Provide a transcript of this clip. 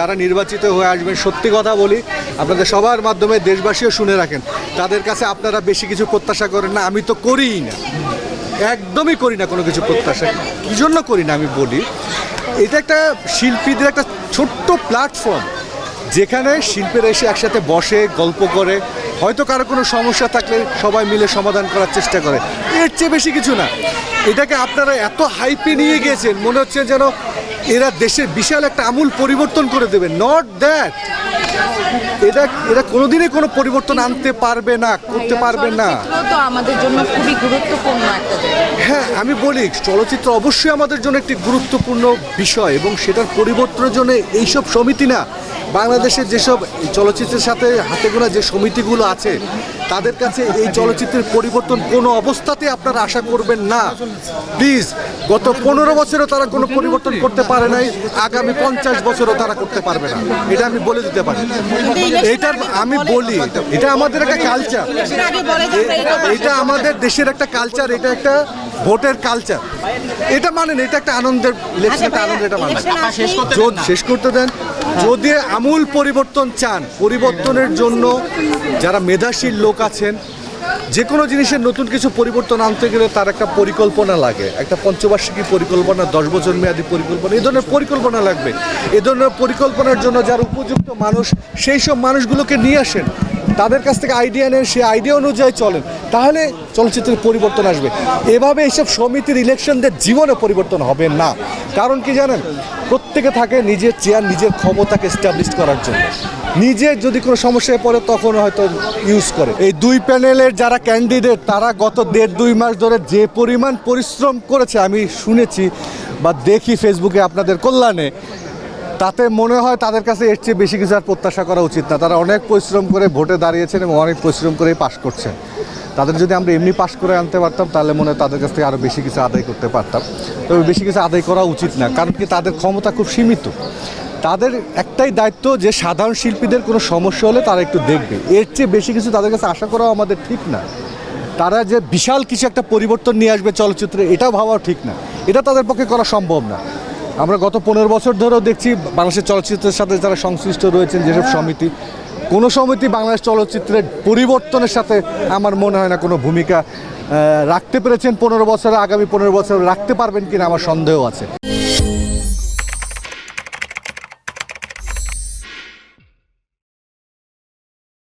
যারা নির্বাচিত হয়ে আসবেন, সত্যি কথা বলি, আপনাদের সবার মাধ্যমে দেশবাসীও শুনে রাখেন, তাদের কাছে আপনারা বেশি কিছু প্রত্যাশা করেন না, আমি তো করিই না। একদমই করি না কোনো কিছু প্রত্যাশা। কী জন্য করি না আমি বলি, এটা একটা শিল্পীদের একটা ছোট্ট প্ল্যাটফর্ম যেখানে শিল্পীরা এসে একসাথে বসে, গল্প করে, হয়তো কারও কোনো সমস্যা থাকলে সবাই মিলে সমাধান করার চেষ্টা করে। এর চেয়ে বেশি কিছু না। এটাকে আপনারা এত হাইপে নিয়ে গিয়েছেন, মনে হচ্ছে যেন এরা দেশের বিশাল একটা আমূল পরিবর্তন করে দেবে নট দ্যাট এটা এরা কোনোদিনই কোনো পরিবর্তন আনতে পারবে না করতে পারবে না। তো আমাদের জন্য খুবই গুরুত্বপূর্ণ একটা হ্যাঁ আমি বলি চলচ্চিত্র অবশ্যই আমাদের জন্য একটি গুরুত্বপূর্ণ বিষয় এবং সেটার পরিবর্তনের জন্য এইসব সমিতি না বাংলাদেশের যেসব চলচ্চিত্রের সাথে হাতে গোনা যে সমিতিগুলো আছে তাদের কাছে এই চলচ্চিত্রের পরিবর্তন কোনো অবস্থাতে আপনারা আশা করবেন না। প্লিজ গত পনেরো বছরও তারা কোনো পরিবর্তন করতে পারে নাই আগামী পঞ্চাশ বছরও তারা করতে পারবে না। এটা আমি বলে দিতে পারি। এটা আমি বলি এটা আমাদের একটা কালচার এটা আমাদের দেশের একটা কালচার এটা একটা ভোটের কালচার এটা মানেন এটা একটা আনন্দের ইলেকশন একটা আনন্দ এটা মানেন। শেষ করতে দেন যদি আমূল পরিবর্তন চান, পরিবর্তনের জন্য যারা মেধাশীল লোক আছেন, যে কোনো জিনিসের নতুন কিছু পরিবর্তন আনতে গেলে তার একটা পরিকল্পনা লাগে। একটা পঞ্চবার্ষিকী পরিকল্পনা, দশ বছর মেয়াদী পরিকল্পনা, এই ধরনের পরিকল্পনা লাগবে। এ ধরনের পরিকল্পনার জন্য যারা উপযুক্ত মানুষ, সেই সব মানুষগুলোকে নিয়ে আসেন। তাদের কাছ থেকে আইডিয়া নেন, সেই আইডিয়া অনুযায়ী চলেন। তাহলে চলচ্চিত্রের পরিবর্তন আসবে। এভাবে এইসব সমিতির ইলেকশনদের জীবনে পরিবর্তন হবে না। কারণ কি জানেন? প্রত্যেকে থাকে নিজের চেয়ার, নিজের ক্ষমতাকে এস্টাবলিশ করার জন্য। নিজের যদি কোনো সমস্যায় পড়ে, তখন হয়তো ইউজ করে। এই দুই প্যানেলের যারা ক্যান্ডিডেট তারা গত দেড় দুই মাস ধরে যে পরিমাণ পরিশ্রম করেছে, আমি শুনেছি বা দেখি ফেসবুকে আপনাদের কল্যাণে তাতে মনে হয় তাদের কাছে এর চেয়ে বেশি কিছু আর প্রত্যাশা করা উচিত না। তারা অনেক পরিশ্রম করে ভোটে দাঁড়িয়েছেন এবং অনেক পরিশ্রম করেই পাশ করছেন। তাদের যদি আমরা এমনি পাশ করে আনতে পারতাম, তাহলে মনে হয় তাদের কাছ থেকে আরও বেশি কিছু আদায় করতে পারতাম। তবে বেশি কিছু আদায় করা উচিত না, কারণ কি তাদের ক্ষমতা খুব সীমিত। তাদের একটাই দায়িত্ব যে সাধারণ শিল্পীদের কোনো সমস্যা হলে তারা একটু দেখবে। এর চেয়ে বেশি কিছু তাদের কাছে আশা করাও আমাদের ঠিক না। তারা যে বিশাল কিছু একটা পরিবর্তন নিয়ে আসবে চলচ্চিত্রে, এটাও ভাবাও ঠিক না। এটা তাদের পক্ষে করা সম্ভব না। আমরা গত পনেরো বছর ধরেও দেখছি বাংলাদেশের চলচ্চিত্রের সাথে যারা সংশ্লিষ্ট রয়েছেন যেসব সমিতি কোনো সমিতি বাংলাদেশ চলচ্চিত্রের পরিবর্তনের সাথে আমার মনে হয় না কোনো ভূমিকা রাখতে পেরেছেন পনেরো বছরে আগামী পনেরো বছর রাখতে পারবেন কিনা আমার সন্দেহ আছে।